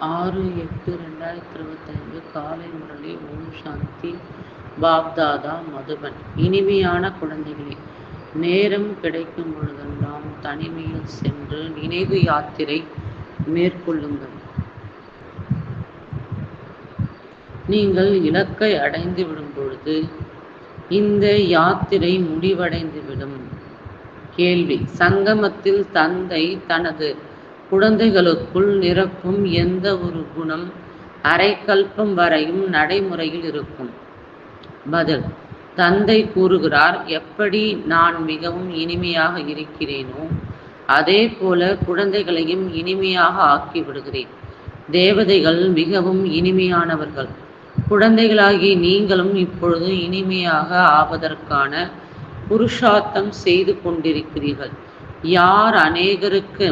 ஆறு எட்டு ரெண்டாயிரத்தி இருபத்தைந்து காலை முரளி ஓம் சாந்தி. பாப்தாதா மதுபன். இனிமையான குழந்தைகளே நேரம் கிடைக்கும் பொழுதெல்லாம் தனிமையில் சென்று நினைவு யாத்திரை மேற்கொள்ளுங்கள். நீங்கள் இலக்கை அடைந்து விடும் பொழுது இந்த யாத்திரை முடிவடைந்துவிடும் கேள்வி. சங்கமத்தில் தந்தை தனது குழந்தைகளுக்குள் நிரப்பும் எந்த ஒரு குணம் அரைக்கல்பம் வரையும் நடைமுறையில் இருக்கும். பதில் தந்தை கூறுகிறார் எப்படி நான் மிகவும் இனிமையாக இருக்கிறேனோ அதே போல குழந்தைகளையும் இனிமையாக ஆக்கி விடுகிறேன். தேவதைகள் மிகவும் இனிமையானவர்கள். குழந்தைகளாகி நீங்களும் இப்பொழுது இனிமையாக ஆவதற்கான புருஷார்த்தம் செய்து கொண்டிருக்கிறீர்கள். யார் அநேகருக்கு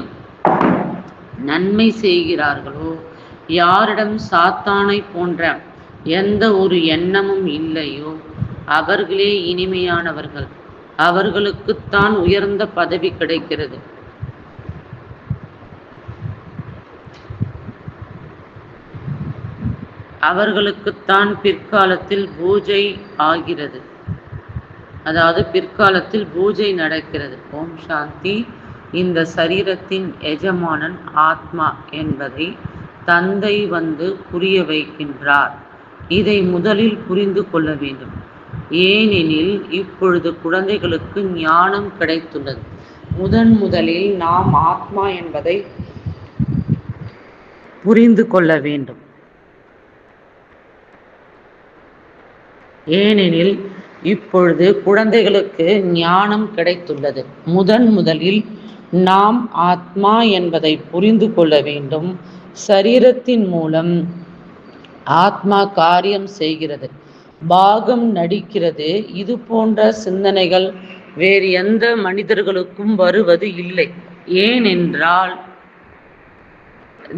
நன்மை செய்கிறார்களோ? யாரிடம் சாத்தானை போன்ற எந்த ஒரு எண்ணமும் இல்லையோ? அவர்களே இனிமையானவர்கள். அவர்களுக்குத்தான் உயர்ந்த பதவி கிடைக்கிறது. அவர்களுக்குத்தான் பிற்காலத்தில் பூஜை ஆகிறது. அதாவது பிற்காலத்தில் பூஜை நடக்கிறது. ஓம் சாந்தி. இந்த சரீரத்தின் எஜமானன் ஆத்மா என்பதை தந்தை வந்து புரிய வைக்கின்றார். இதை முதலில் புரிந்து கொள்ள வேண்டும். ஏனெனில் இப்பொழுது குழந்தைகளுக்கு ஞானம் கிடைத்துள்ளது. முதன் முதலில் நாம் ஆத்மா என்பதை புரிந்து கொள்ள வேண்டும். ஏனெனில் இப்பொழுது குழந்தைகளுக்கு ஞானம் கிடைத்துள்ளது. முதன் முதலில் நாம் ஆத்மா என்பதை புரிந்து கொள்ள வேண்டும். சரீரத்தின் மூலம் ஆத்மா காரியம் செய்கிறது. பாகம் நடிக்கிறது. இது போன்ற சிந்தனைகள் வேறு எந்த மனிதர்களுக்கும் வருவது இல்லை. ஏனென்றால்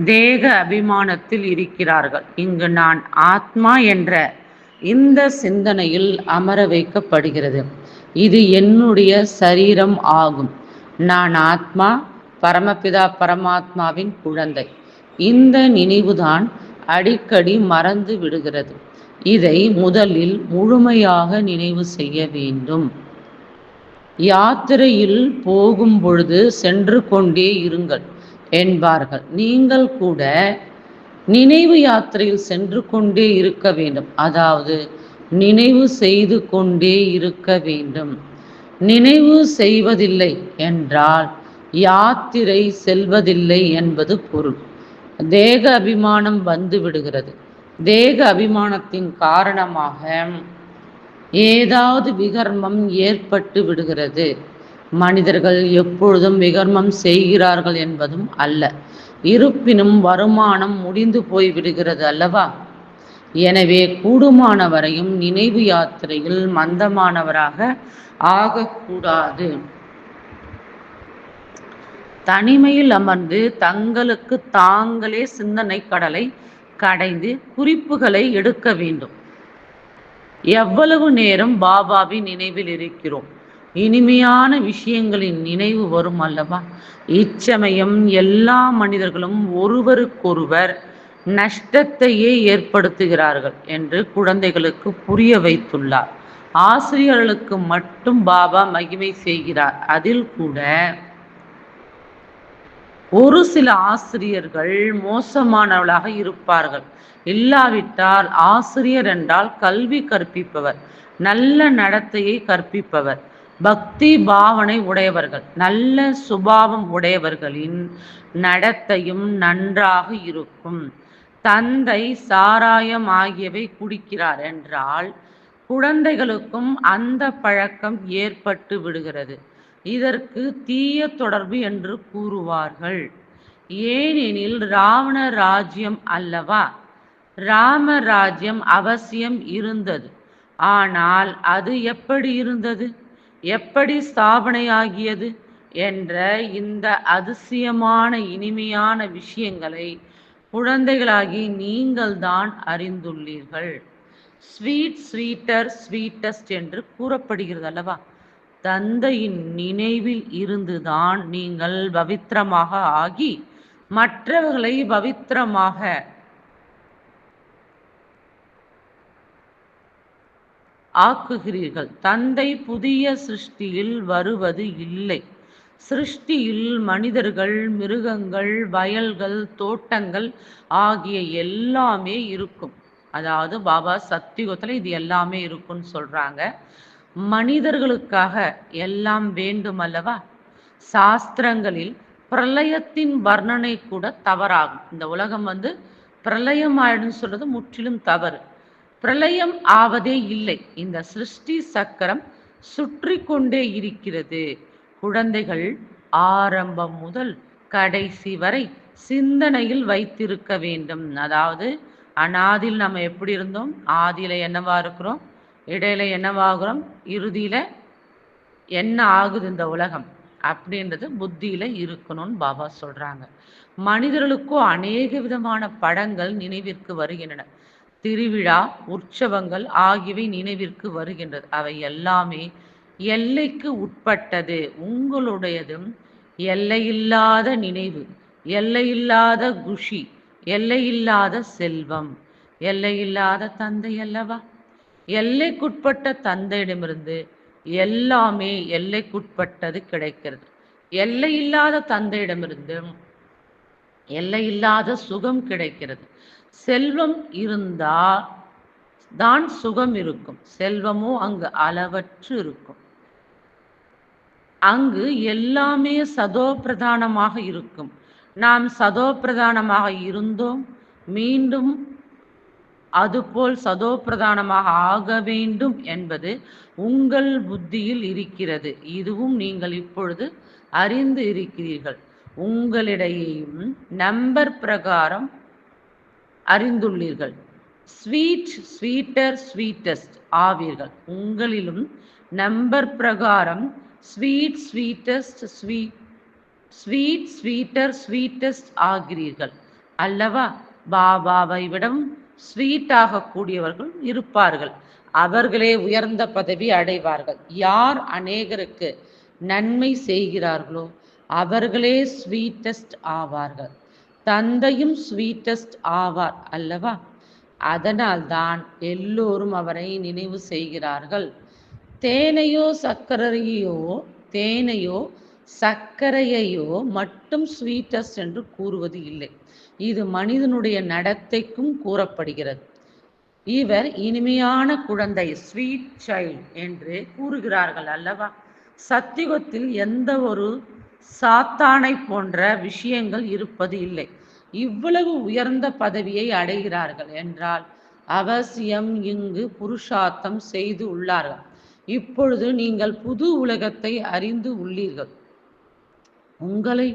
தேக அபிமானத்தில் இருக்கிறார்கள். இங்கு நான் ஆத்மா என்ற இந்த சிந்தனையில் அமர வைக்கப்படுகிறது. இது என்னுடைய சரீரம் ஆகும். நான் ஆத்மா பரமபிதா பரமாத்மாவின் குழந்தை. இந்த நினைவுதான் அடிக்கடி மறந்து விடுகிறது. இதை முதலில் முழுமையாக நினைவு செய்ய வேண்டும். யாத்திரையில் போகும் பொழுது சென்று கொண்டே இருங்கள் என்பார்கள். நீங்கள் கூட நினைவு யாத்திரையில் சென்று கொண்டே இருக்க வேண்டும். அதாவது நினைவு செய்து கொண்டே இருக்க வேண்டும். நினைவு செய்வதில்லை என்றால் யாத்திரை செல்வதில்லை என்பது பொருள். தேக அபிமானம் வந்து விடுகிறது. தேக அபிமானத்தின் காரணமாக ஏதாவது விகர்மம் ஏற்பட்டு விடுகிறது. மனிதர்கள் எப்பொழுதும் விகர்மம் செய்கிறார்கள் என்பதும் அல்ல. இருப்பினும் வருமானம் முடிந்து போய் விடுகிறது அல்லவா? எனவே கூடுமான வரையும் நினைவு யாத்திரையில் மந்தமானவராக ஆகக்கூடாது. தனிமையில் அமர்ந்து தங்களுக்கு தாங்களே சிந்தனை கடலை கடைந்து குறிப்புகளை எடுக்க வேண்டும். எவ்வளவு நேரம் பாபாவின் நினைவில் இருக்கிறோம்? இனிமையான விஷயங்களின் நினைவு வரும் அல்லவா? இச்சமயம் எல்லா மனிதர்களும் ஒருவருக்கொருவர் நஷ்டத்தையே ஏற்படுத்துகிறார்கள் என்று குழந்தைகளுக்கு புரிய வைத்துள்ளார். ஆசிரியர்களுக்கு மட்டும் பாபா மகிமை செய்கிறார். அதில் கூட ஒரு சில ஆசிரியர்கள் மோசமானவளாக இருப்பார்கள். இல்லாவிட்டால் ஆசிரியர் என்றால் கல்வி கற்பிப்பவர் நல்ல நடத்தையை கற்பிப்பவர் பக்தி பாவனை உடையவர்கள் நல்ல சுபாவம் உடையவர்களின் நடத்தையும் நன்றாக இருக்கும். தந்தை சாராயம் ஆகியவை குடிக்கிறார் என்றால் குழந்தைகளுக்கும் அந்த பழக்கம் ஏற்பட்டு விடுகிறது. இதற்கு தீய தொடர்பு என்று கூறுவார்கள். ஏனெனில் ராவண ராஜ்யம் அல்லவா? ராம ராஜ்யம் அவசியம் இருந்தது. ஆனால் அது எப்படி இருந்தது? எப்படி ஸ்தாபனையாகியது? என்ற இந்த அதிசயமான இனிமையான விஷயங்களை குழந்தைகளாகி நீங்கள் தான் அறிந்துள்ளீர்கள். ஸ்வீட் ஸ்வீட்டர் ஸ்வீட்டஸ்ட் என்று கூறப்படுகிறது அல்லவா தந்தையின் நினைவில் இருந்துதான் நீங்கள் பவித்திரமாக ஆகி மற்றவர்களை பவித்திரமாக ஆக்குகிறீர்கள். தந்தை புதிய சிருஷ்டியில் வருவது இல்லை. சிருஷ்டியில் மனிதர்கள் மிருகங்கள் வயல்கள் தோட்டங்கள் ஆகிய எல்லாமே இருக்கும். அதாவது பாபா சத்தியுகத்தில் இது எல்லாமே இருக்கும்னு சொல்றாங்க. மனிதர்களுக்காக எல்லாம் வேண்டும் அல்லவா? சாஸ்திரங்களில் பிரளயத்தின் வர்ணனை கூட தவறாகும். இந்த உலகம் வந்து பிரளயம் ஆயிடுன்னு சொல்றது முற்றிலும் தவறு. பிரளயம் ஆவதே இல்லை. இந்த சிருஷ்டி சக்கரம் சுற்றி கொண்டே இருக்கிறது. குழந்தைகள் ஆரம்பம் முதல் கடைசி வரை சிந்தனையில் வைத்திருக்க வேண்டும். அதாவது அனாதில் நம்ம எப்படி இருந்தோம்? ஆதியில என்னவா இருக்கிறோம்? இடையில என்னவாகிறோம் இறுதியில என்ன ஆகுது இந்த உலகம்? அப்படின்றது புத்தியில இருக்கணும்னு பாபா சொல்றாங்க. மனிதர்களுக்கும் அநேக விதமான படங்கள் நினைவிற்கு வருகின்றன. திருவிழா உற்சவங்கள் ஆகியவை நினைவிற்கு வருகின்றது. அவை எல்லாமே எல்லைக்கு உட்பட்டது. உங்களுடையதும் எல்லையில்லாத நினைவு எல்லையில்லாத குஷி எல்லையில்லாத செல்வம் எல்லையில்லாத தந்தை அல்லவா? எல்லைக்குட்பட்ட தந்தையிடமிருந்து எல்லாமே எல்லைக்குட்பட்டது கிடைக்கிறது. எல்லையில்லாத தந்தையிடமிருந்து எல்லையில்லாத சுகம் கிடைக்கிறது. செல்வம் இருந்தால் தான் சுகம் இருக்கும். செல்வமும் அங்கு அளவற்று இருக்கும். அங்கு எல்லாமே சதோ பிரதானமாக இருக்கும். நாம் சதோ பிரதானமாக இருந்தோம். மீண்டும் அதுபோல் சதோ பிரதானமாக ஆக வேண்டும் என்பது உங்கள் புத்தியில் இருக்கிறது. இதுவும் நீங்கள் இப்பொழுது அறிந்து இருக்கிறீர்கள். உங்களிடையேயும் நம்பர் பிரகாரம் அறிந்துள்ளீர்கள். ஸ்வீட் ஸ்வீட்டர் ஸ்வீட்டஸ்ட் ஆவீர்கள். உங்களிலும் நம்பர் பிரகாரம் sweet sweetest sweet sweet sweeter sweetest ஆகிறீர்கள். அல்லவா? பாபாவை விடம் ஸ்வீட் ஆகக்கூடியவர்கள் இருப்பார்கள். அவர்களே உயர்ந்த பதவி அடைவார்கள். யார் அநேகருக்கு நன்மை செய்கிறார்களோ அவர்களே ஸ்வீட்டஸ்ட் ஆவார்கள். தந்தையும் ஸ்வீட்டஸ்ட் ஆவார் அல்லவா? அதனால்தான் எல்லோரும் அவரை நினைவு செய்கிறார்கள். தேனையோ சர்க்கரையோ தேனையோ சர்க்கரையையோ மட்டும் ஸ்வீட்டஸ்ட் என்று கூறுவது இல்லை. இது மனிதனுடைய நடத்தைக்கும் கூறப்படுகிறது. இவர் இனிமையான குழந்தை ஸ்வீட் சைல்ட் என்று கூறுகிறார்கள் அல்லவா? சத்தியுகத்தில் எந்த ஒரு சாத்தானை போன்ற விஷயங்கள் இருப்பது இல்லை. இவ்வளவு உயர்ந்த பதவியை அடைகிறார்கள் என்றால் அவசியம் இங்கு புருஷார்த்தம் செய்து உள்ளார்கள். இப்பொழுது நீங்கள் புது உலகத்தை அறிந்து உள்ளீர்கள். உங்களை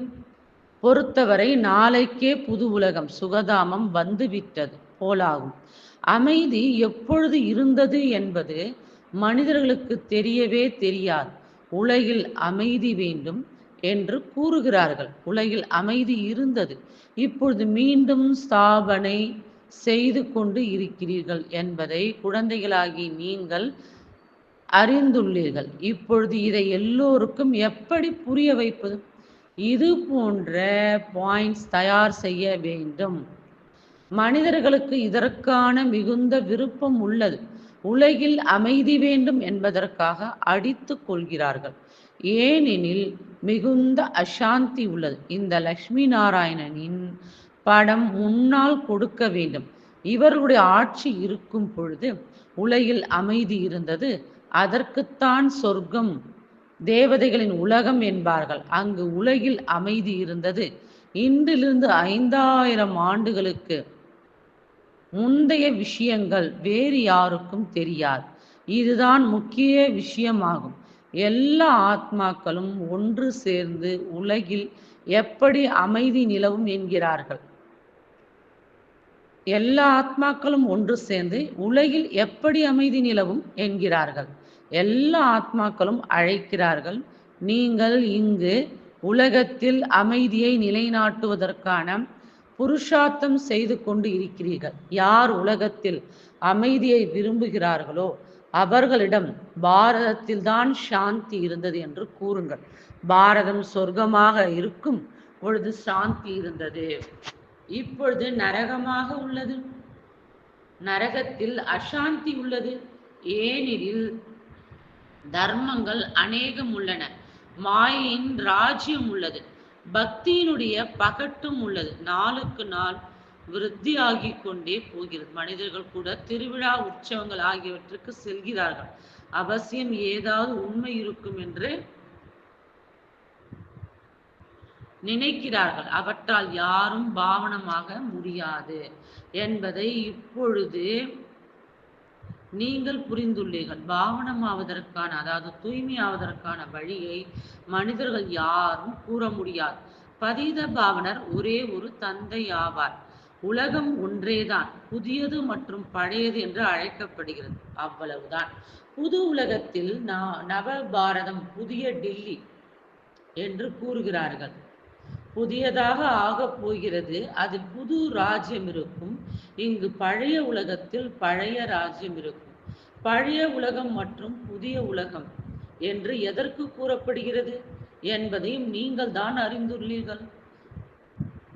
பொறுத்தவரை நாளைக்கே புது உலகம் சுகதாமம் வந்துவிட்டது போலாகும். அமைதி எப்பொழுது இருந்தது என்பது மனிதர்களுக்கு தெரியவே தெரியாது. உலகில் அமைதி வேண்டும் என்று கூறுகிறார்கள். உலகில் அமைதி இருந்தது. இப்பொழுது மீண்டும் ஸ்தாபனை செய்து கொண்டு இருக்கிறீர்கள் என்பதை குழந்தைகளாகி நீங்கள் அறிந்துள்ளீர்கள். இப்பொழுது இதை எல்லோருக்கும் எப்படி புரிய வைப்பது? இது போன்ற பாயிண்ட்ஸ் தயார் செய்ய வேண்டும். மனிதர்களுக்கு இதற்கான மிகுந்த விருப்பம் உள்ளது. உலகில் அமைதி வேண்டும் என்பதற்காக அடித்து கொள்கிறார்கள். ஏனெனில் மிகுந்த அசாந்தி உள்ளது. இந்த லக்ஷ்மி நாராயணனின் படம் முன்னால் கொடுக்க வேண்டும். இவர்களுடைய ஆட்சி இருக்கும் பொழுது உலகில் அமைதி இருந்தது. அதற்குத்தான் சொர்க்கம் தேவதைகளின் உலகம் என்பார்கள். அங்கு உலகில் அமைதி இருந்தது. இன்றிலிருந்து ஐந்தாயிரம் ஆண்டுகளுக்கு முந்தைய விஷயங்கள் வேறு யாருக்கும் தெரியாது. இதுதான் முக்கிய விஷயமாகும். எல்லா ஆத்மாக்களும் ஒன்று சேர்ந்து உலகில் எப்படி அமைதி நிலவும் என்கிறார்கள்? எல்லா ஆத்மாக்களும் ஒன்று சேர்ந்து உலகில் எப்படி அமைதி நிலவும் என்கிறார்கள்? எல்லா ஆத்மாக்களும் அழைக்கிறார்கள். நீங்கள் இங்கு உலகத்தில் அமைதியை நிலைநாட்டுவதற்கான புருஷார்த்தம் செய்து கொண்டு இருக்கிறீர்கள். யார் உலகத்தில் அமைதியை விரும்புகிறார்களோ அவர்களிடம் பாரதத்தில் தான் சாந்தி இருந்தது என்று கூறுங்கள். பாரதம் சொர்க்கமாக இருக்கும் பொழுது சாந்தி இருந்தது. இப்பொழுது நரகமாக உள்ளது. நரகத்தில் அசாந்தி உள்ளது. ஏனெனில் தர்மங்கள் அநேகம் உள்ளன. மாயின் ராஜ்யம் உள்ளது. பக்தியினுடைய பகட்டும் உள்ளது. நாளுக்கு நாள் விருத்தி கொண்டே போகிறது. மனிதர்கள் கூட திருவிழா உற்சவங்கள் ஆகியவற்றுக்கு செல்கிறார்கள். அவசியம் ஏதாவது உண்மை இருக்கும் என்று நினைக்கிறார்கள். அவற்றால் யாரும் பாவனமாக முடியாது என்பதை இப்பொழுது நீங்கள் புரிந்துள்ளீர்கள். பாவனம் ஆவதற்கான அதாவது தூய்மையாவதற்கான வழியை மனிதர்கள் யாரும் கூற முடியாது. பதீத பாவனர் ஒரே ஒரு தந்தை ஆவார் உலகம் ஒன்றேதான் புதியது மற்றும் பழையது என்று அழைக்கப்படுகிறது. அவ்வளவுதான். புது உலகத்தில் ந- நவ பாரதம் புதிய டில்லி என்று கூறுகிறார்கள். புதியதாக ஆகப் போகிறது. அதில் புது ராஜ்யம் இருக்கும். இங்கு பழைய உலகத்தில் பழைய ராஜ்யம் இருக்கும். பழைய உலகம் மற்றும் புதிய உலகம் என்று எதற்கு கூறப்படுகிறது என்பதையும் நீங்கள் தான் அறிந்துள்ளீர்கள்.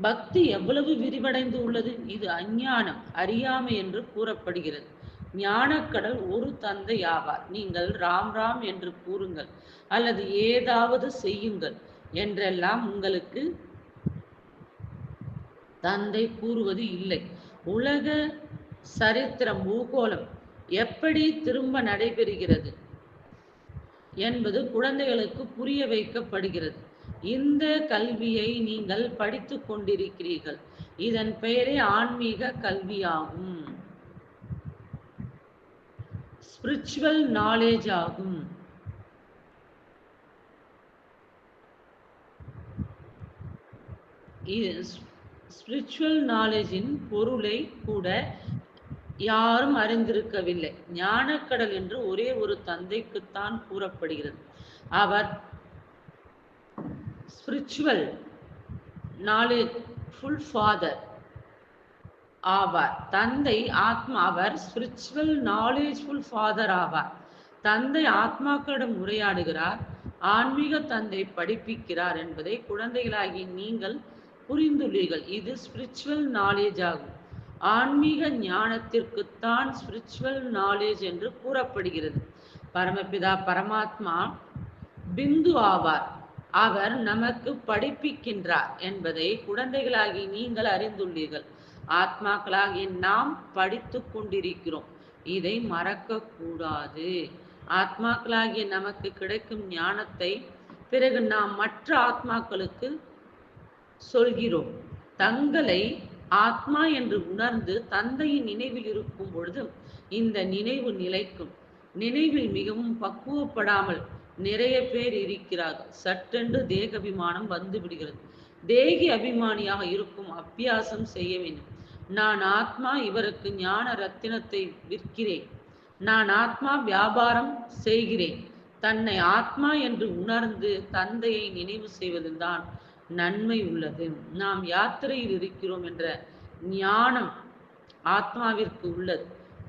பக்தி எவ்வளவு விரிவடைந்து உள்ளது? இது அஞ்ஞானம் அறியாமை என்று கூறப்படுகிறது. ஞானக்கடல் ஒரு தந்தை ஆவார் நீங்கள் ராம் ராம் என்று கூறுங்கள். அல்லது ஏதாவது செய்யுங்கள் என்றெல்லாம் உங்களுக்கு தந்தை கூறுவது இல்லை. உலக சரித்திரம் பூகோளம் எப்படி திரும்ப நடைபெறுகிறது என்பது குழந்தைகளுக்கு புரிய வைக்கப்படுகிறது. இந்த கல்வியை நீங்கள் படித்து கொண்டிருக்கிறீர்கள். இதன் பெயரே ஆன்மீக கல்வியாகும். ஸ்பிரிச்சுவல் நாலேஜ் ஆகும். இது ஸ்பிரிச்சுவல் நாலேஜின் பொருளை கூட யாரும் அறிந்திருக்கவில்லை. ஞானக்கடல் என்று ஒரே ஒரு தந்தைக்குத்தான் கூறப்படுகிறது. அவர் ஸ்பிரிச்சுவல் நாலேஜ் ஃபுல் ஃபாதர் ஆவார். தந்தை ஆத்மா அவர் ஸ்பிரிச்சுவல் நாலேஜ்ஃபுல் ஃபாதர் ஆவார். தந்தை ஆத்மாக்களிடம் உரையாடுகிறார் ஆன்மீக தந்தை படிப்பிக்கிறார் என்பதை குழந்தைகளாகி நீங்கள் புரிந்துள்ளீர்கள். இது ஸ்பிரிச்சுவல் நாலேஜ் ஆகும். ஆன்மீக ஞானத்திற்குத்தான் ஸ்பிரிச்சுவல் நாலேஜ் என்று கூறப்படுகிறது. பரமபிதா பரமாத்மா பிந்து ஆவார். அவர் நமக்கு படிப்பிக்கின்றார் என்பதை குழந்தைகளாகி நீங்கள் அறிந்துள்ளீர்கள். ஆத்மாக்களாகிய நாம் படித்து கொண்டிருக்கிறோம். இதை மறக்க கூடாது ஆத்மாக்களாகிய நமக்கு கிடைக்கும் ஞானத்தை பிறகு நாம் மற்ற ஆத்மாக்களுக்கு சொல்கிறோம். தங்களை ஆத்மா என்று உணர்ந்து தந்தையின் நினைவில் இருக்கும் பொழுது இந்த நினைவு நிலைக்கும். நினைவில் மிகவும் பக்குவப்படாமல் நிறைய பேர் இருக்கிறார்கள். சட்டென்று தேக அபிமானம் வந்து விடுகிறது. தேகி அபிமானியாக இருக்கும் அபியாசம் செய்ய வேண்டும். நான் ஆத்மா இவருக்கு ஞான ரத்தினத்தை விற்கிறேன். நான் ஆத்மா வியாபாரம் செய்கிறேன். தன்னை ஆத்மா என்று உணர்ந்து தந்தையை நினைவு செய்வதுதான் நன்மை உள்ளது. நாம் யாத்திரையில் இருக்கிறோம் என்ற ஞானம் ஆத்மாவிற்கு உள்ளது.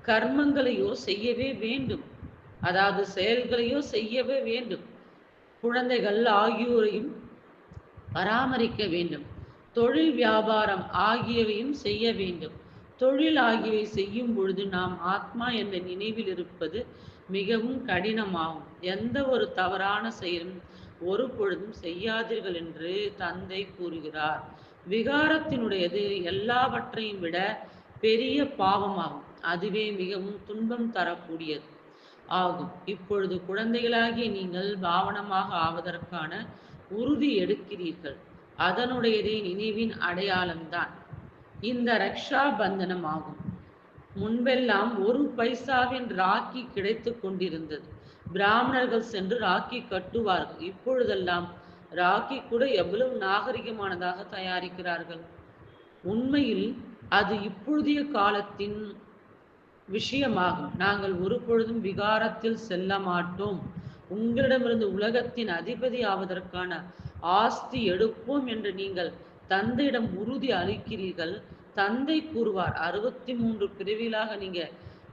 கர்மங்களையோ செய்யவே வேண்டும். அதாவது செயல்களையோ செய்யவே வேண்டும். குழந்தைகள் ஆகியோரையும் பராமரிக்க வேண்டும். தொழில் வியாபாரம் ஆகியவையும் செய்ய வேண்டும். தொழில் ஆகியவை செய்யும் பொழுது நாம் ஆத்மா என்ற நினைவில் இருப்பது மிகவும் கடினமாகும். எந்த ஒரு தவறான செயலும் ஒரு பொழுதும் செய்யாதீர்கள் என்று தந்தை கூறுகிறார். விகாரத்தினுடையது எல்லாவற்றையும் விட பெரிய பாவமாகும். அதுவே மிகவும் துன்பம் தரக்கூடியது ஆகும். இப்பொழுது குழந்தைகளாகிய நீங்கள் பாவனமாக ஆவதற்கான உறுதி எடுக்கிறீர்கள். அதனுடையதே நினைவின் அடையாளம்தான். இந்த ரக்ஷா பந்தனம் ஆகும் முன்பெல்லாம் ஒரு பைசாவின் ராக்கி கிடைத்து கொண்டிருந்தது. பிராமணர்கள் சென்று ராக்கி கட்டுவார்கள். இப்பொழுதெல்லாம் ராக்கி கூட எவ்வளவு நாகரிகமானதாக தயாரிக்கிறார்கள்? உண்மையில் அது இப்பொழுதைய காலத்தின் விஷயமாகும். நாங்கள் ஒரு பொழுதும் விகாரத்தில் செல்ல மாட்டோம். உங்களிடமிருந்து உலகத்தின் அதிபதி ஆவதற்கான ஆஸ்தி எடுப்போம் என்று நீங்கள் தந்தையிடம் உறுதி அளிக்கிறீர்கள். தந்தை கூறுவார் அறுபத்தி மூன்று பிரிவிலாக நீங்க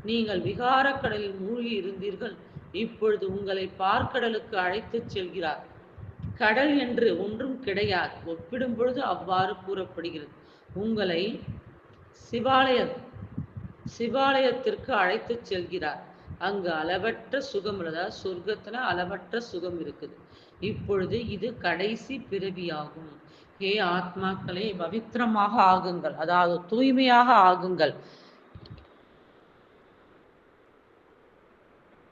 நீங்கள் விகாரக்கடலில் மூழ்கி இருந்தீர்கள். இப்பொழுது உங்களை பார்க்கடலுக்கு அழைத்துச் செல்கிறார். கடல் என்று ஒன்றும் கிடையாது. ஒப்பிடும் பொழுது அவ்வாறு கூறப்படுகிறது. உங்களை சிவாலயம் சிவாலயத்திற்கு அழைத்துச் செல்கிறார். அங்கு அளவற்ற சுகம் உள்ளதா? சொர்க்கத்துல அளவற்ற சுகம் இருக்குது. இப்பொழுது இது கடைசி பிறவியாகும். ஹே ஆத்மாக்களே பவித்திரமாக ஆகுங்கள். அதாவது தூய்மையாக ஆகுங்கள்.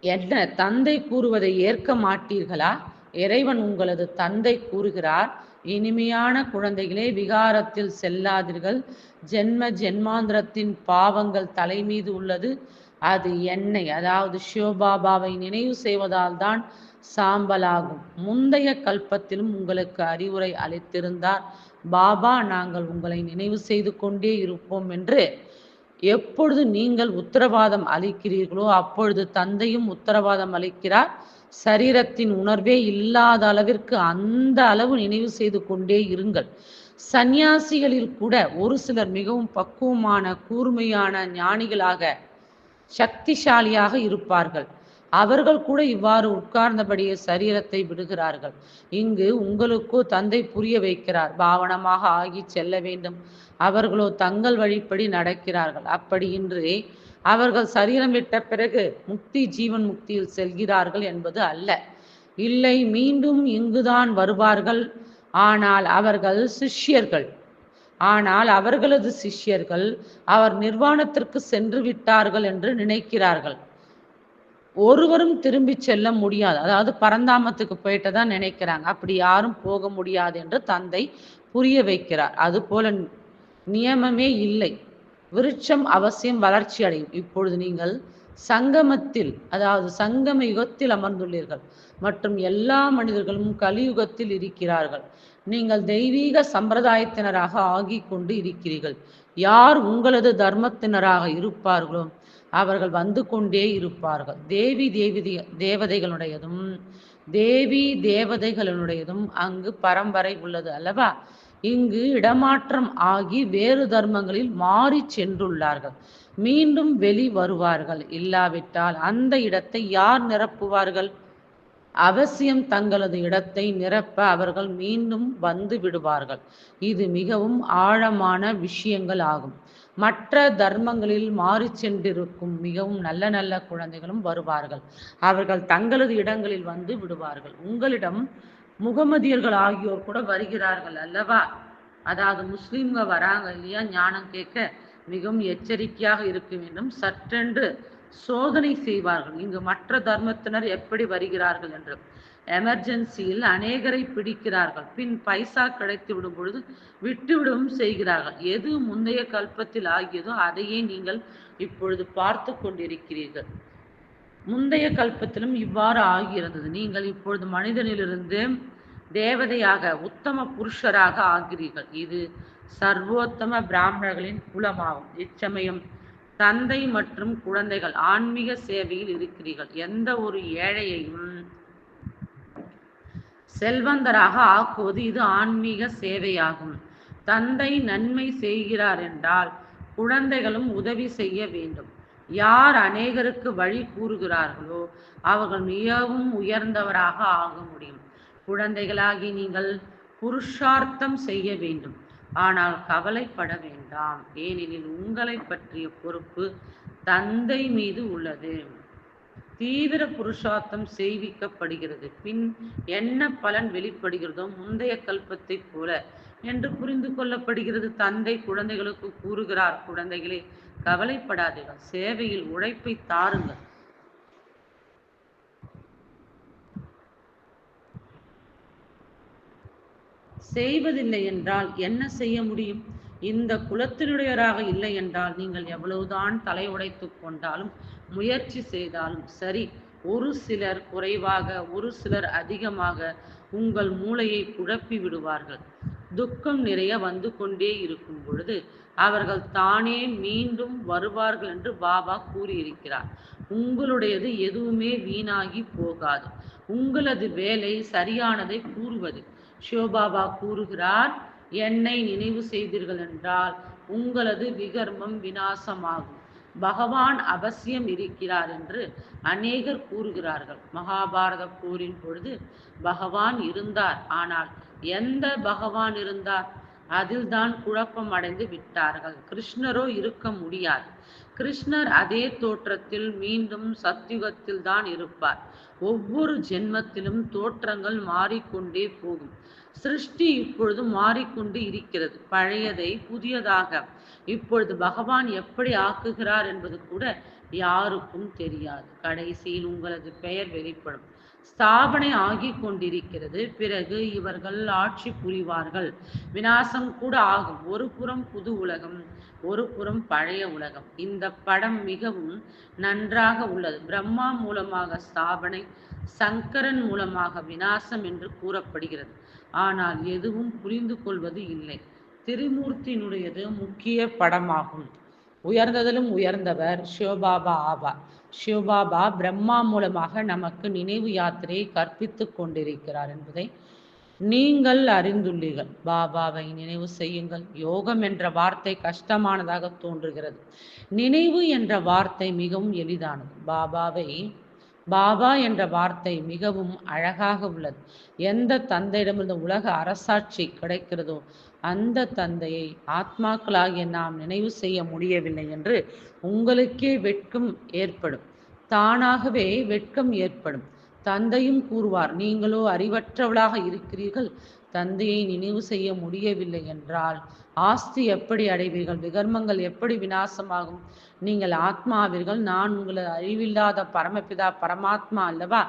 என்ன தந்தை கூறுவதை ஏற்க மாட்டீர்களா? இறைவன் உங்களது தந்தை கூறுகிறார் இனிமையான குழந்தைகளே விகாரத்தில் செல்லாதீர்கள். ஜென்ம ஜென்மாந்திரத்தின் பாவங்கள் தலை மீது உள்ளது. அது என்னை அதாவது சிவபாபாவை நினைவு செய்வதால் தான் சாம்பலாகும். முந்தைய கல்பத்திலும் உங்களுக்கு அறிவுரை அளித்திருந்தார். பாபா நாங்கள் உங்களை நினைவு செய்து கொண்டே இருப்போம் என்று எப்பொழுது நீங்கள் உத்தரவாதம் அளிக்கிறீர்களோ அப்பொழுது தந்தையும் உத்தரவாதம் அளிக்கிறார். சரீரத்தின் உணர்வே இல்லாத அளவிற்கு அந்த அளவு நினைவு செய்து கொண்டே இருங்கள். சந்நியாசிகளில் கூட ஒரு சிலர் மிகவும் பக்குவமான கூர்மையான ஞானிகளாக சக்திசாலியாக இருப்பார்கள். அவர்கள் கூட இவ்வாறு உட்கார்ந்தபடியே சரீரத்தை விடுகிறார்கள். இங்கு உங்களுக்கோ தந்தை புரிய வைக்கிறார். பாவனமாக ஆகி செல்ல வேண்டும். அவர்களோ தங்கள் வழிப்படி நடக்கிறார்கள். அப்படி அவர்கள் சரீரம் விட்ட பிறகு முக்தி ஜீவன் முக்தியில் செல்கிறார்கள் என்பது அல்ல. இல்லை மீண்டும் இங்குதான் வருவார்கள். ஆனால் அவர்கள் சிஷ்யர்கள். ஆனால் அவர்களது சிஷ்யர்கள் அவர் நிர்வாணத்திற்கு சென்று விட்டார்கள் என்று நினைக்கிறார்கள். ஒருவரும் திரும்பி செல்ல முடியாது. அதாவது பரந்தாமத்துக்கு போயிட்டு தான் நினைக்கிறாங்க. அப்படி யாரும் போக முடியாது என்று தந்தை புரிய வைக்கிறார். அது போல நியமமே இல்லை. விருட்சம் அவசியம் வளர்ச்சி அடையும். இப்பொழுது நீங்கள் சங்கமத்தில் அதாவது சங்கம யுகத்தில் அமர்ந்துள்ளீர்கள். மற்றும் எல்லா மனிதர்களும் கலியுகத்தில் இருக்கிறார்கள். நீங்கள் தெய்வீக சம்பிரதாயத்தினராக ஆகி கொண்டு இருக்கிறீர்கள். யார் உங்களது தர்மத்தினராக இருப்பார்களோ அவர்கள் வந்து கொண்டே இருப்பார்கள். தேவி தேவி தேவதைகளுடையதும் தேவி தேவதைகளுடையதும் அங்கு பரம்பரை உள்ளது அல்லவா? இங்கு இடமாற்றம் ஆகி வேறு தர்மங்களில் மாறி சென்றுள்ளார்கள். மீண்டும் வெளி வருவார்கள். இல்லாவிட்டால் அந்த இடத்தை யார் நிரப்புவார்கள்? அவசியம் தங்களது இடத்தை நிரப்ப அவர்கள் மீண்டும் வந்து விடுவார்கள். இது மிகவும் ஆழமான விஷயங்கள் ஆகும். மற்ற தர்மங்களில் மாறி சென்றிருக்கும் மிகவும் நல்ல நல்ல குழந்தைகளும் வருவார்கள். அவர்கள் தங்களது இடங்களில் வந்து விடுவார்கள். உங்களிடம் முகமதியர்கள் ஆகியோர் கூட வருகிறார்கள் அல்லவா? அதாவது முஸ்லீம்க வராங்க இல்லையா? ஞானம் கேட்க மிகவும் எச்சரிக்கையாக இருக்க வேண்டும். சற்றென்று சோதனை செய்வார்கள். இங்கு மற்ற தர்மத்தினர் எப்படி வருகிறார்கள் என்று. எமர்ஜென்சியில் அநேகரை பிடிக்கிறார்கள். பின் பைசா கிடைத்து விடும் பொழுது விட்டுவிடவும் செய்கிறார்கள். எது முந்தைய கல்பத்தில் ஆகியதோ அதையே நீங்கள் இப்பொழுது பார்த்து கொண்டிருக்கிறீர்கள். முந்தைய கல்பத்திலும் இவ்வாறு ஆகியிருந்தது. நீங்கள் இப்பொழுது மனிதனிலிருந்து தேவதையாக உத்தம புருஷராக ஆகிறீர்கள். இது சர்வோத்தம பிராமணர்களின் குலமாகும். இச்சமயம் தந்தை மற்றும் குழந்தைகள் ஆன்மீக சேவையில் இருக்கிறீர்கள். எந்த ஒரு ஏழையையும் செல்வந்தராக ஆக்குவது இது ஆன்மீக சேவையாகும். தந்தை நன்மை செய்கிறார் என்றால் குழந்தைகளும் உதவி செய்ய வேண்டும். யார் அநேகருக்கு வழி கூறுகிறார்களோ அவர்கள் மிகவும் உயர்ந்தவராக ஆக முடியும். குழந்தைகளாகி நீங்கள் புருஷார்த்தம் செய்ய வேண்டும். ஆனால் கவலைப்பட வேண்டாம். ஏனெனில் உங்களை பற்றிய பொறுப்பு தந்தை மீது உள்ளது. தீவிர புருஷார்த்தம் செய்விக்கப்படுகிறது. பின் என்ன பலன் வெளிப்படுகிறதோ முந்தைய கல்பத்தை போல என்று புரிந்து கொள்ளப்படுகிறது. தந்தை குழந்தைகளுக்கு கூறுகிறார் குழந்தைகளே கவலைப்படாதீர்கள் சேவையில் உழைப்பை தாருங்கள். செய்வதில்லை என்றால் என்ன செய்ய முடியும்? இந்த குலத்தினுடையராக இல்லை என்றால் நீங்கள் எவ்வளவுதான் தலை உடைத்து கொண்டாலும் முயற்சி செய்தாலும் சரி ஒரு சிலர் குறைவாக ஒரு சிலர் அதிகமாக உங்கள் மூளையை குழப்பி விடுவார்கள். துக்கம் நிறைய வந்து கொண்டே இருக்கும் பொழுது அவர்கள் தானே மீண்டும் வருவார்கள் என்று பாபா கூறியிருக்கிறார். உங்களுடையது எதுவுமே வீணாகி போகாது. உங்களது வேலை சரியானதை கூறுவது. சிவபாபா கூறுகிறார் என்னை நினைவு செய்தீர்கள் என்றால் உங்களது விகர்மம் வினாசமாகும் பகவான் அவசியம் இருக்கிறார் என்று அநேகர் கூறுகிறார்கள். மகாபாரத போரின் பொழுது பகவான் இருந்தார். ஆனால் எந்த பகவான் இருந்தார்? அதில்தான் குழப்பம் அடைந்து விட்டார்கள். கிருஷ்ணரோ இருக்க முடியாது. கிருஷ்ணர் அதே தோற்றத்தில் மீண்டும் சத்தியுகத்தில் தான் இருப்பார். ஒவ்வொரு ஜென்மத்திலும் தோற்றங்கள் மாறிக்கொண்டே போகும். சிருஷ்டி இப்பொழுது மாறிக்கொண்டு இருக்கிறது. பழையதை புதியதாக இப்பொழுது பகவான் எப்படி ஆக்குகிறார் என்பது கூட யாருக்கும் தெரியாது. கடைசியில் உங்களது பெயர் வெளிப்படும். ஸ்தாபனை ஆகி கொண்டிருக்கிறது. பிறகு இவர்கள் ஆட்சி புரிவார்கள். வினாசம் கூட ஆகும். ஒரு புறம் புது உலகம் ஒரு புறம் பழைய உலகம். இந்த படம் மிகவும் நன்றாக உள்ளது. பிரம்மா மூலமாக ஸ்தாபனை சங்கரன் மூலமாக வினாசம் என்று கூறப்படுகிறது. ஆனால் எதுவும் புரிந்து கொள்வது இல்லை. திருமூர்த்தியினுடையது முக்கிய படமாகும். உயர்ந்ததிலும் உயர்ந்தவர் சிவபாபா ஆவார். சிவபாபா பிரம்மா மூலமாக நமக்கு நினைவு யாத்திரையை கற்பித்துக் கொண்டிருக்கிறார் என்பதை நீங்கள் அறிந்துள்ளீர்கள். பாபாவை நினைவு செய்யுங்கள். யோகம் என்ற வார்த்தை கஷ்டமானதாக தோன்றுகிறது. நினைவு என்ற வார்த்தை மிகவும் எளிதானது. பாபாவை பாபா என்ற வார்த்தை மிகவும் அழகாக உள்ளது. எந்த தந்தையிடமிருந்து உலக அரசாட்சி கிடைக்கிறதோ அந்த தந்தையை ஆத்மாக்களாகிய நாம் நினைவு செய்ய முடியவில்லை என்று உங்களுக்கே வெட்கம் ஏற்படும். தானாகவே வெட்கம் ஏற்படும். தந்தையும் கூறுவார் நீங்களோ அறிவற்றவளாக இருக்கிறீர்கள். தந்தையை நினைவு செய்ய முடியவில்லை என்றால் ஆஸ்தி எப்படி அடைவீர்கள்? விகர்மங்கள் எப்படி விநாசமாகும்? நீங்கள் ஆத்மாவீர்கள். நான் உங்களை அறிவில்லாத பரமபிதா பரமாத்மா அல்லவா?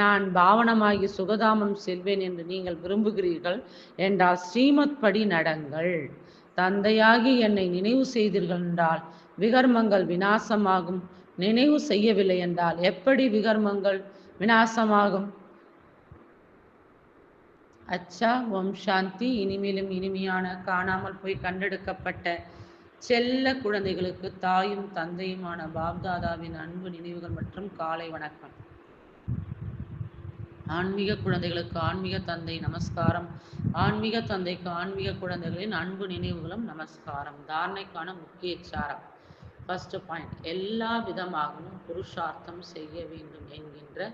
நான் பாவனமாகி சுகதாமம் செல்வேன் என்று நீங்கள் விரும்புகிறீர்கள் என்றால் ஸ்ரீமத் படி நடங்கள். தந்தையாகி என்னை நினைவு செய்தீர்கள் என்றால் விகர்மங்கள் விநாசமாகும். நினைவு செய்யவில்லை என்றால் எப்படி விகர்மங்கள் விநாசமாகும்? அச்சா ஓம் சாந்தி. இனிமேலும் இனிமையான காணாமல் போய் கண்டெடுக்கப்பட்ட செல்ல குழந்தைகளுக்கு தாயும் தந்தையுமான பாப்தாதாவின் அன்பு நினைவுகள் மற்றும் காலை வணக்கம். ஆன்மீக குழந்தைகளுக்கு ஆன்மீக தந்தை நமஸ்காரம். ஆன்மீக தந்தைக்கு ஆன்மீக குழந்தைகளின் அன்பு நினைவுகளும் நமஸ்காரம். தாரணைக்கான முக்கிய சாரம். ஃபர்ஸ்ட் பாயிண்ட் எல்லா விதமாகவும் புருஷார்த்தம் செய்ய வேண்டும் என்கின்ற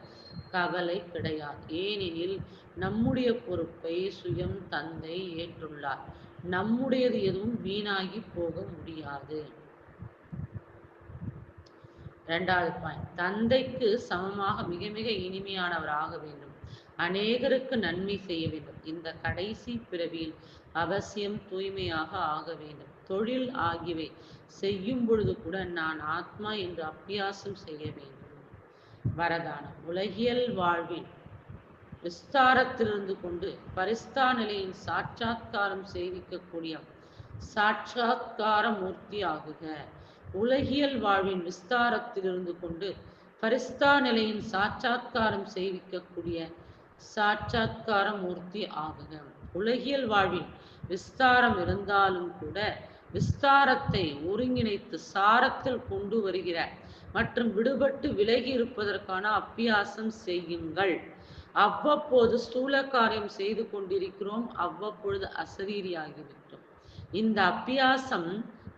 கவலை கிடையாது. ஏனெனில் நம்முடைய பொறுப்பை சுயம் தந்தை ஏற்றுள்ளார். நம்முடையது எதுவும் வீணாகி போக முடியாது. இரண்டாவது பாயிண்ட் தந்தைக்கு சமமாக மிக மிக இனிமையானவராக வேண்டும். அநேகருக்கு நன்மை செய்ய வேண்டும். இந்த கடைசி பிறவியில் அவசியம் தூய்மையாக ஆக வேண்டும். தொழில் ஆகியவை செய்யும் பொழுது கூட நான் ஆத்மா என்று அபியாசம் செய்ய வேண்டும். வரதானம். உலகியல் வாழ்வில் விஸ்தாரத்திலிருந்து கொண்டு பரிஸ்தா நிலையின் சாட்சாத்காரம் செய்விக்கக்கூடிய சாட்சாத்கார மூர்த்தி ஆகுக உலகியல் வாழ்வின் விஸ்தாரத்திலிருந்து கொண்டு பரிஸ்தா நிலையின் சாட்சாத்காரம் செய்விக்கக்கூடிய சாட்சாத்கார மூர்த்தி ஆகுக உலகியல் வாழ்வின் விஸ்தாரம் இருந்தாலும் கூட விஸ்தாரத்தை ஒருங்கிணைத்து சாரத்தில் கொண்டு வருகிற மற்றும் விடுபட்டு விலகி இருப்பதற்கான அபியாசம் செய்யுங்கள். அவ்வப்போது ஸ்தூல காரியம் செய்து கொண்டிருக்கிறோம். அவ்வப்பொழுது அசரீரியாகிவிட்டோம். இந்த அபியாசம்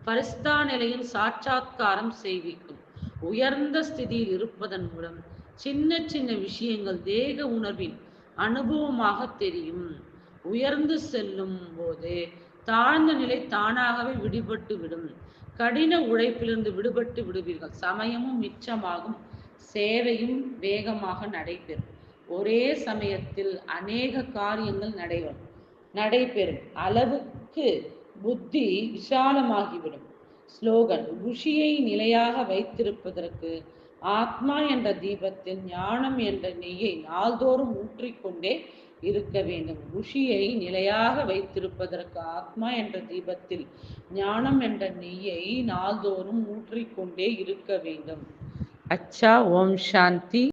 பரிஸ்தா நிலையின் சாட்சாத்காரம் செய்விக்கும். உயர்ந்த ஸ்திதியில் இருப்பதன் மூலம் சின்ன சின்ன விஷயங்கள் தேக உணர்வின் அனுபவமாக தெரியும். உயர்ந்து செல்லும் போது தாழ்ந்த நிலை தானாகவே விடுபட்டு விடும். கடின உழைப்பிலிருந்து விடுபட்டு விடுவீர்கள். சமயமும் மிச்சமாகும். சேவையும் வேகமாக நடைபெறும். ஒரே சமயத்தில் அநேக காரியங்கள் நடைபெறும். நடைபெறும். அளவுக்கு புத்தி விசாலமாகிவிடும். ஸ்லோகன் குஷியை நிலையாக வைத்திருப்பதற்கு ஆத்மா என்ற தீபத்தில் ஞானம் என்ற நெய்யை நாள்தோறும் ஊற்றிக்கொண்டே இருக்க வேண்டும். குஷியை நிலையாக வைத்திருப்பதற்கு ஆத்மா என்ற தீபத்தில் ஞானம் என்ற நெய்யை நாள்தோறும் ஊற்றிக்கொண்டே இருக்க வேண்டும். அச்சா ஓம் சாந்தி.